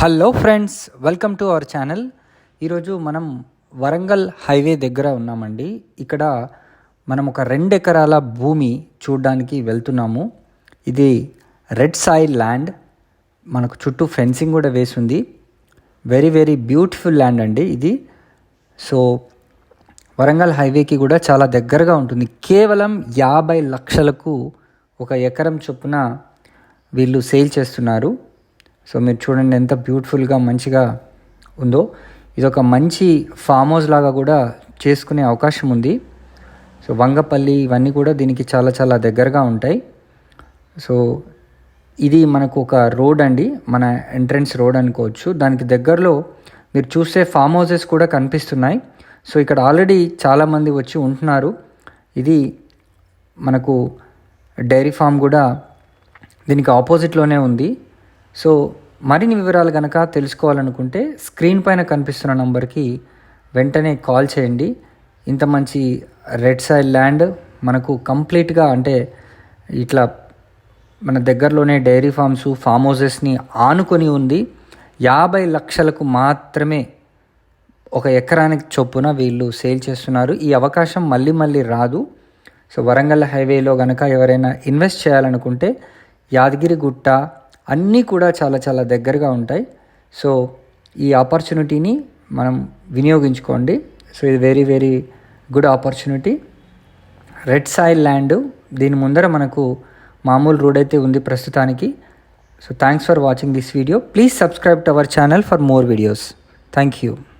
Hello friends welcome to our channel ఈరోజు మనం Warangal highway దగ్గర ఉన్నామండి. ఇక్కడ మనం ఒక రెండు ఎకరాల భూమి చూడడానికి వెళ్తున్నాము. ఇది రెడ్ సాయిల్ ల్యాండ్. మనకు చుట్టూ ఫెన్సింగ్ కూడా వేసింది. వెరీ వెరీ బ్యూటిఫుల్ ల్యాండ్ అండి ఇది. సో వరంగల్ హైవేకి కూడా చాలా దగ్గరగా ఉంటుంది. కేవలం యాభై లక్షలకు ఒక ఎకరం చొప్పున వీళ్ళు సేల్ చేస్తున్నారు. సో మీరు చూడండి ఎంత బ్యూటిఫుల్గా మంచిగా ఉందో. ఇది ఒక మంచి ఫామ్ హౌస్ లాగా కూడా చేసుకునే అవకాశం ఉంది. సో వంగపల్లి ఇవన్నీ కూడా దీనికి చాలా చాలా దగ్గరగా ఉంటాయి. సో ఇది మనకు ఒక రోడ్ అండి. మన ఎంట్రన్స్ రోడ్ అనుకోవచ్చు. దానికి దగ్గరలో మీరు చూస్తే ఫామ్ హౌసెస్ కూడా కనిపిస్తున్నాయి. సో ఇక్కడ ఆల్రెడీ చాలామంది వచ్చి ఉంటున్నారు. ఇది మనకు డైరీ ఫామ్ కూడా దీనికి ఆపోజిట్లోనే ఉంది. సో మరిన్ని వివరాలు కనుక తెలుసుకోవాలనుకుంటే స్క్రీన్ పైన కనిపిస్తున్న నంబర్కి వెంటనే కాల్ చేయండి. ఇంత మంచి రెడ్ సైడ్ ల్యాండ్ మనకు కంప్లీట్గా అంటే ఇట్లా మన దగ్గరలోనే డైరీ ఫార్మ్స్ ఫామ్ హౌసెస్ని ఆనుకొని ఉంది. యాభై లక్షలకు మాత్రమే ఒక ఎకరానికి చొప్పున వీళ్ళు సేల్ చేస్తున్నారు. ఈ అవకాశం మళ్ళీ మళ్ళీ రాదు. సో వరంగల్ హైవేలో కనుక ఎవరైనా ఇన్వెస్ట్ చేయాలనుకుంటే యాదగిరిగుట్ట అన్నీ కూడా చాలా చాలా దగ్గరగా ఉంటాయి. సో ఈ ఆపర్చునిటీని మనం వినియోగించుకోండి. సో ఇది very very good opportunity red soil land దీని ముందర మనకు మామూలు రోడ్ అయితే ఉంది ప్రస్తుతానికి. So thanks for watching this video please subscribe to our channel for more videos thank you